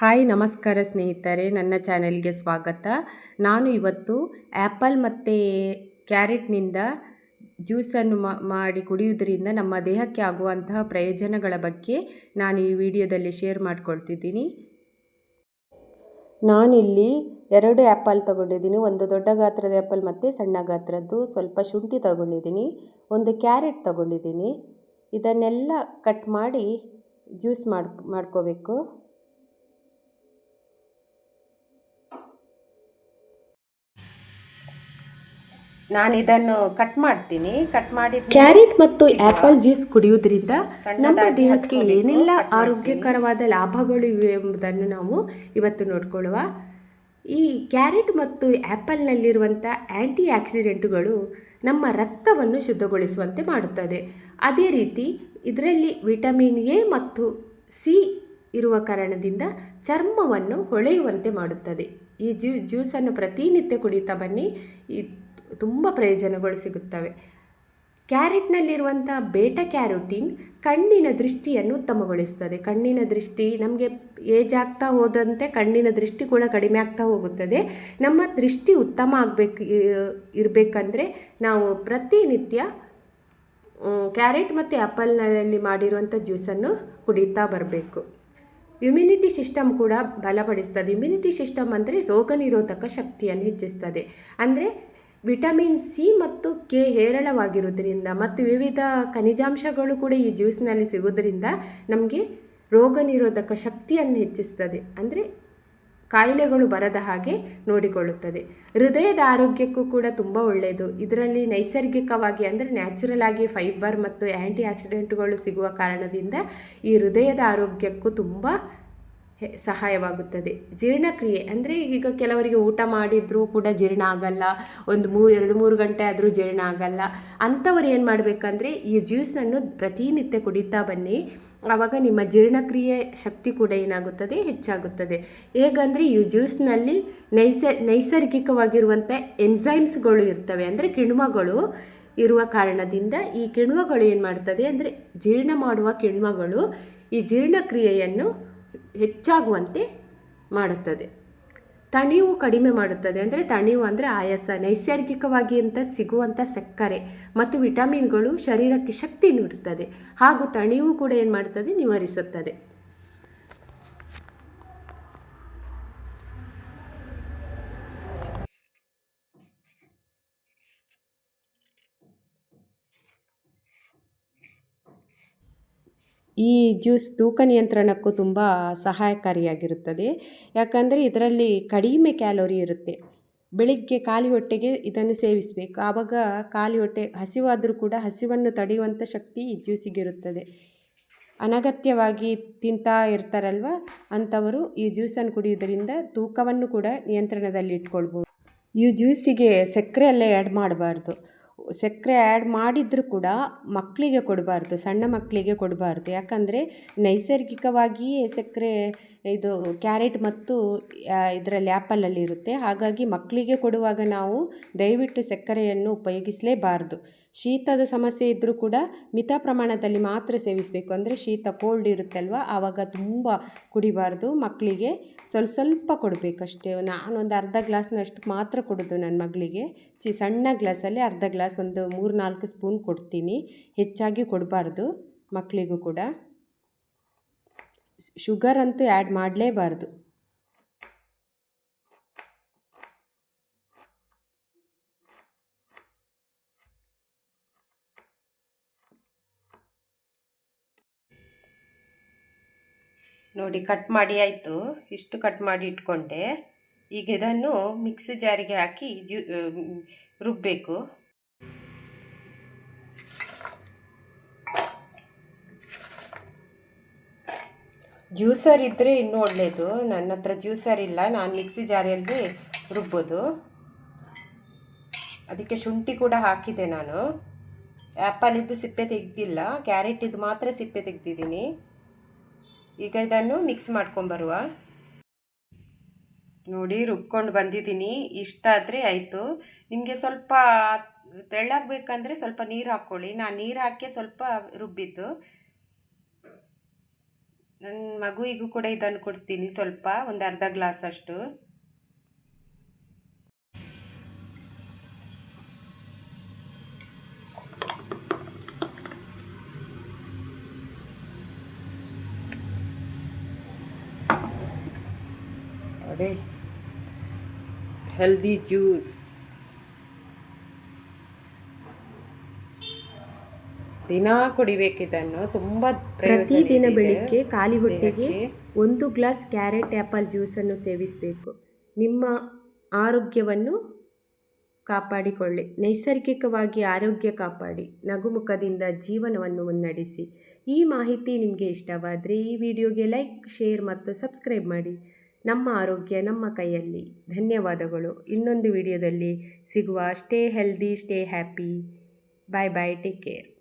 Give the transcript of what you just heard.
Hi, ನಮಸ್ಕಾರ ಸ್ನೇಹಿತರೆ, ನನ್ನ ಚಾನೆಲ್ಗೆ ಸ್ವಾಗತ. ನಾನು ಇವತ್ತು ಆ್ಯಪಲ್ ಮತ್ತು ಕ್ಯಾರೆಟ್ನಿಂದ ಜ್ಯೂಸನ್ನು ಮಾಡಿ ಕುಡಿಯುವುದರಿಂದ ನಮ್ಮ ದೇಹಕ್ಕೆ ಆಗುವಂತಹ ಪ್ರಯೋಜನಗಳ ಬಗ್ಗೆ ನಾನು ಈ ವಿಡಿಯೋದಲ್ಲಿ ಶೇರ್ ಮಾಡ್ಕೊಳ್ತಿದ್ದೀನಿ. ನಾನಿಲ್ಲಿ ಎರಡು ಆ್ಯಪಲ್ ತಗೊಂಡಿದ್ದೀನಿ. ಒಂದು ದೊಡ್ಡ ಗಾತ್ರದ ಆ್ಯಪಲ್ ಮತ್ತು ಸಣ್ಣ ಗಾತ್ರದ್ದು. ಸ್ವಲ್ಪ ಶುಂಠಿ ತಗೊಂಡಿದ್ದೀನಿ. ಒಂದು ಕ್ಯಾರೆಟ್ ತಗೊಂಡಿದ್ದೀನಿ. ಇದನ್ನೆಲ್ಲ ಕಟ್ ಮಾಡಿ ಜ್ಯೂಸ್ ಮಾಡಿ ಮಾಡ್ಕೋಬೇಕು. ನಾನು ಇದನ್ನು ಕಟ್ ಮಾಡ್ತೀನಿ. ಕಟ್ ಮಾಡಿ ಕ್ಯಾರೆಟ್ ಮತ್ತು ಆಪಲ್ ಜ್ಯೂಸ್ ಕುಡಿಯುವುದರಿಂದ ನಮ್ಮ ದೇಹಕ್ಕೆ ಏನೆಲ್ಲ ಆರೋಗ್ಯಕರವಾದ ಲಾಭಗಳು ಇವೆ ಎಂಬುದನ್ನು ನಾವು ಇವತ್ತು ನೋಡ್ಕೊಳ್ಳುವ. ಈ ಕ್ಯಾರೆಟ್ ಮತ್ತು ಆ್ಯಪಲ್ನಲ್ಲಿರುವಂಥ ಆ್ಯಂಟಿ ಆಕ್ಸಿಡೆಂಟುಗಳು ನಮ್ಮ ರಕ್ತವನ್ನು ಶುದ್ಧಗೊಳಿಸುವಂತೆ ಮಾಡುತ್ತದೆ. ಅದೇ ರೀತಿ ಇದರಲ್ಲಿ ವಿಟಮಿನ್ ಎ ಮತ್ತು ಸಿ ಇರುವ ಕಾರಣದಿಂದ ಚರ್ಮವನ್ನು ಹೊಳೆಯುವಂತೆ ಮಾಡುತ್ತದೆ. ಈ ಜ್ಯೂ ಜ್ಯೂಸನ್ನು ಪ್ರತಿನಿತ್ಯ ಕುಡಿತಾ ಬನ್ನಿ. ಈ ತುಂಬ ಪ್ರಯೋಜನಗಳು ಸಿಗುತ್ತವೆ. ಕ್ಯಾರೆಟ್ನಲ್ಲಿರುವಂಥ ಬೇಟ ಕ್ಯಾರೋಟಿನ್ ಕಣ್ಣಿನ ದೃಷ್ಟಿಯನ್ನು ಉತ್ತಮಗೊಳಿಸ್ತದೆ. ಕಣ್ಣಿನ ದೃಷ್ಟಿ ನಮಗೆ ಏಜ್ ಆಗ್ತಾ ಹೋದಂತೆ ಕಣ್ಣಿನ ದೃಷ್ಟಿ ಕೂಡ ಕಡಿಮೆ ಆಗ್ತಾ ಹೋಗುತ್ತದೆ. ನಮ್ಮ ದೃಷ್ಟಿ ಉತ್ತಮ ಆಗಬೇಕು ಇರಬೇಕಂದ್ರೆ ನಾವು ಪ್ರತಿನಿತ್ಯ ಕ್ಯಾರೆಟ್ ಮತ್ತು ಆ್ಯಪಲ್ನಲ್ಲಿ ಮಾಡಿರುವಂಥ ಜ್ಯೂಸನ್ನು ಕುಡಿತಾ ಬರಬೇಕು. ಇಮ್ಯುನಿಟಿ ಸಿಸ್ಟಮ್ ಕೂಡ ಬಲಪಡಿಸ್ತದೆ. ಇಮ್ಯುನಿಟಿ ಸಿಸ್ಟಮ್ ಅಂದರೆ ರೋಗ ನಿರೋಧಕ ಶಕ್ತಿಯನ್ನು ಹೆಚ್ಚಿಸ್ತದೆ. ಅಂದರೆ ವಿಟಮಿನ್ ಸಿ ಮತ್ತು ಕೆ ಹೇರಳವಾಗಿರುವುದರಿಂದ ಮತ್ತು ವಿವಿಧ ಖನಿಜಾಂಶಗಳು ಕೂಡ ಈ ಜ್ಯೂಸ್ನಲ್ಲಿ ಸಿಗುವುದರಿಂದ ನಮಗೆ ರೋಗ ನಿರೋಧಕ ಶಕ್ತಿಯನ್ನು ಹೆಚ್ಚಿಸ್ತದೆ. ಅಂದರೆ ಕಾಯಿಲೆಗಳು ಬರದ ಹಾಗೆ ನೋಡಿಕೊಳ್ಳುತ್ತದೆ. ಹೃದಯದ ಆರೋಗ್ಯಕ್ಕೂ ಕೂಡ ತುಂಬ ಒಳ್ಳೆಯದು ಇದರಲ್ಲಿ ನೈಸರ್ಗಿಕವಾಗಿ ಅಂದರೆ ನ್ಯಾಚುರಲ್ ಆಗಿ ಫೈಬರ್ ಮತ್ತು ಆ್ಯಂಟಿ ಆಕ್ಸಿಡೆಂಟ್ಗಳು ಸಿಗುವ ಕಾರಣದಿಂದ ಈ ಹೃದಯದ ಆರೋಗ್ಯಕ್ಕೂ ತುಂಬ ಸಹಾಯವಾಗುತ್ತದೆ. ಜೀರ್ಣಕ್ರಿಯೆ ಅಂದರೆ ಈಗ ಕೆಲವರಿಗೆ ಊಟ ಮಾಡಿದರೂ ಕೂಡ ಜೀರ್ಣ ಆಗಲ್ಲ, ಒಂದು ಮೂ, ಎರಡು, ಮೂರು ಗಂಟೆ ಆದರೂ ಜೀರ್ಣ ಆಗಲ್ಲ. ಅಂಥವ್ರು ಏನು ಮಾಡಬೇಕಂದ್ರೆ ಈ ಜ್ಯೂಸನ್ನು ಪ್ರತಿನಿತ್ಯ ಕುಡಿತಾ ಬನ್ನಿ. ಆವಾಗ ನಿಮ್ಮ ಜೀರ್ಣಕ್ರಿಯೆ ಶಕ್ತಿ ಕೂಡ ಏನಾಗುತ್ತದೆ? ಹೆಚ್ಚಾಗುತ್ತದೆ. ಹೇಗಂದರೆ ಈ ಜ್ಯೂಸ್ನಲ್ಲಿ ನೈಸ ನೈಸರ್ಗಿಕವಾಗಿರುವಂಥ ಎನ್ಸೈಮ್ಸ್ಗಳು ಇರ್ತವೆ. ಅಂದರೆ ಕಿಣ್ವಗಳು ಇರುವ ಕಾರಣದಿಂದ ಈ ಕಿಣ್ವಗಳು ಏನು ಮಾಡ್ತದೆ? ಅಂದರೆ ಜೀರ್ಣ ಮಾಡುವ ಕಿಣ್ವಗಳು ಈ ಜೀರ್ಣಕ್ರಿಯೆಯನ್ನು ಹೆಚ್ಚಾಗುವಂತೆ ಮಾಡುತ್ತದೆ. ತಣಿವು ಕಡಿಮೆ ಮಾಡುತ್ತದೆ ಅಂದರೆ ತಣಿವು ಅಂದರೆ ಆಯಾಸ, ನೈಸರ್ಗಿಕವಾಗಿ ಅಂತ ಸಿಗುವಂಥ ಸಕ್ಕರೆ ಮತ್ತು ವಿಟಮಿನ್ಗಳು ಶರೀರಕ್ಕೆ ಶಕ್ತಿ ನೀಡುತ್ತದೆ ಹಾಗೂ ತಣಿವು ಕೂಡ ಏನು ಮಾಡುತ್ತದೆ ನಿವಾರಿಸುತ್ತದೆ. ಈ ಜ್ಯೂಸ್ ತೂಕ ನಿಯಂತ್ರಣಕ್ಕೂ ತುಂಬ ಸಹಾಯಕಾರಿಯಾಗಿರುತ್ತದೆ. ಯಾಕಂದರೆ ಇದರಲ್ಲಿ ಕಡಿಮೆ ಕ್ಯಾಲೋರಿ ಇರುತ್ತೆ. ಬೆಳಿಗ್ಗೆ ಖಾಲಿ ಹೊಟ್ಟೆಗೆ ಇದನ್ನು ಸೇವಿಸಬೇಕು. ಆವಾಗ ಖಾಲಿ ಹೊಟ್ಟೆ ಹಸಿವಾದರೂ ಕೂಡ ಹಸಿವನ್ನು ತಡೆಯುವಂಥ ಶಕ್ತಿ ಈ ಜ್ಯೂಸಿಗಿರುತ್ತದೆ ಅನಗತ್ಯವಾಗಿ ತಿಂತಾ ಇರ್ತಾರಲ್ವ ಅಂಥವರು ಈ ಜ್ಯೂಸನ್ನು ಕುಡಿಯುವುದರಿಂದ ತೂಕವನ್ನು ಕೂಡ ನಿಯಂತ್ರಣದಲ್ಲಿ ಇಟ್ಕೊಳ್ಬೋದು. ಈ ಜ್ಯೂಸಿಗೆ ಸಕ್ಕರೆ ಎಲ್ಲ ಆ್ಯಡ್ ಮಾಡಬಾರ್ದು. ಸಕ್ಕರೆ ಆ್ಯಡ್ ಮಾಡಿದರೂ ಕೂಡ ಮಕ್ಕಳಿಗೆ ಕೊಡಬಾರ್ದು, ಸಣ್ಣ ಮಕ್ಕಳಿಗೆ ಕೊಡಬಾರ್ದು. ಯಾಕಂದರೆ ನೈಸರ್ಗಿಕವಾಗಿಯೇ ಸಕ್ಕರೆ ಇದು ಕ್ಯಾರೆಟ್ ಮತ್ತು ಇದರಲ್ಲಿ ಆ್ಯಪಲಲ್ಲಿ ಇರುತ್ತೆ ಹಾಗಾಗಿ ಮಕ್ಕಳಿಗೆ ಕೊಡುವಾಗ ನಾವು ದಯವಿಟ್ಟು ಸಕ್ಕರೆಯನ್ನು ಉಪಯೋಗಿಸಲೇಬಾರ್ದು. ಶೀತದ ಸಮಸ್ಯೆ ಇದ್ದರೂ ಕೂಡ ಮಿತ ಪ್ರಮಾಣದಲ್ಲಿ ಮಾತ್ರ ಸೇವಿಸಬೇಕು. ಅಂದರೆ ಶೀತ ಕೋಲ್ಡ್ ಇರುತ್ತಲ್ವ? ಆವಾಗ ತುಂಬ ಕುಡಿಬಾರ್ದು. ಮಕ್ಕಳಿಗೆ ಸ್ವಲ್ಪ ಸ್ವಲ್ಪ ಕೊಡಬೇಕಷ್ಟೇ ನಾನೊಂದು ಅರ್ಧ ಗ್ಲಾಸ್ನಷ್ಟು ಮಾತ್ರ ಕೊಡೋದು ನನ್ನ ಮಗಳಿಗೆ. ಚಿ, ಸಣ್ಣ ಗ್ಲಾಸಲ್ಲಿ ಅರ್ಧ ಗ್ಲಾಸ್ ಒಂದು ಮೂರು ನಾಲ್ಕು ಸ್ಪೂನ್ ಕೊಡ್ತೀನಿ. ಹೆಚ್ಚಾಗಿ ಕೊಡಬಾರ್ದು ಮಕ್ಕಳಿಗೂ ಕೂಡ. ಶುಗರ್ ಅಂತೂ ಆ್ಯಡ್ ಮಾಡಲೇಬಾರ್ದು. ನೋಡಿ ಕಟ್ ಮಾಡಿ ಆಯಿತು. ಇಷ್ಟು ಕಟ್ ಮಾಡಿ ಇಟ್ಕೊಂಡೆ. ಈಗ ಇದನ್ನು ಮಿಕ್ಸಿ ಜಾರಿಗೆ ಹಾಕಿ ಜ್ಯೂ ರುಬ್ಬಬೇಕು ಜ್ಯೂಸರ್ ಇದ್ದರೆ ಇನ್ನೂ ಒಳ್ಳೆಯದು ನನ್ನ ಹತ್ರ ಜ್ಯೂಸರ್ ಇಲ್ಲ. ನಾನು ಮಿಕ್ಸಿ ಜಾರಿಯಲ್ಲಿ ರುಬ್ಬೋದು. ಅದಕ್ಕೆ ಶುಂಠಿ ಕೂಡ ಹಾಕಿದೆ ನಾನು. ಆ್ಯಪಲಿದ್ದು ಸಿಪ್ಪೆ ತೆಗೆದಿಲ್ಲ. ಕ್ಯಾರೆಟಿದ್ದು ಮಾತ್ರ ಸಿಪ್ಪೆ ತೆಗೆದಿದ್ದೀನಿ. ಈಗ ಇದನ್ನು ಮಿಕ್ಸ್ ಮಾಡ್ಕೊಂಬರುವ ನೋಡಿ, ರುಬ್ಕೊಂಡು ಬಂದಿದ್ದೀನಿ. ಇಷ್ಟ ಆದರೆ ಆಯಿತು. ನಿಮಗೆ ಸ್ವಲ್ಪ ತೆಳ್ಳಾಗಬೇಕಂದ್ರೆ ಸ್ವಲ್ಪ ನೀರು ಹಾಕ್ಕೊಳ್ಳಿ ನಾನು ನೀರು ಹಾಕಿ ಸ್ವಲ್ಪ ರುಬ್ಬಿದ್ದು. ನನ್ನ ಮಗುವಿಗೂ ಕೂಡ ಇದನ್ನು ಕೊಡ್ತೀನಿ ಸ್ವಲ್ಪ, ಒಂದು ಅರ್ಧ ಗ್ಲಾಸ್ ಅಷ್ಟು. ಅದೇ ಹೆಲ್ದಿ ಜ್ಯೂಸ್ ದಿನ ಕುಡಿಬೇಕಿದನ್ನು ತುಂಬ ಪ್ರತಿದಿನ ಬೆಳಿಗ್ಗೆ ಖಾಲಿ ಹೊಟ್ಟೆಗೆ ಒಂದು ಗ್ಲಾಸ್ ಕ್ಯಾರೆಟ್ ಆ್ಯಪಲ್ ಜ್ಯೂಸನ್ನು ಸೇವಿಸಬೇಕು. ನಿಮ್ಮ ಆರೋಗ್ಯವನ್ನು ಕಾಪಾಡಿಕೊಳ್ಳಿ. ನೈಸರ್ಗಿಕವಾಗಿ ಆರೋಗ್ಯ ಕಾಪಾಡಿ. ನಗುಮುಖದಿಂದ ಜೀವನವನ್ನು ಮುನ್ನಡೆಸಿ. ಈ ಮಾಹಿತಿ ನಿಮಗೆ ಇಷ್ಟವಾದರೆ ಈ ವಿಡಿಯೋಗೆ ಲೈಕ್ ಶೇರ್ ಮತ್ತು ಸಬ್ಸ್ಕ್ರೈಬ್ ಮಾಡಿ. ನಮ್ಮ ಆರೋಗ್ಯ, ನಮ್ಮ ಕೈಯಲ್ಲಿ. ಧನ್ಯವಾದಗಳು. ಇನ್ನೊಂದು ವಿಡಿಯೋದಲ್ಲಿ ಸಿಗುವ. Stay healthy, stay happy. Bye bye take care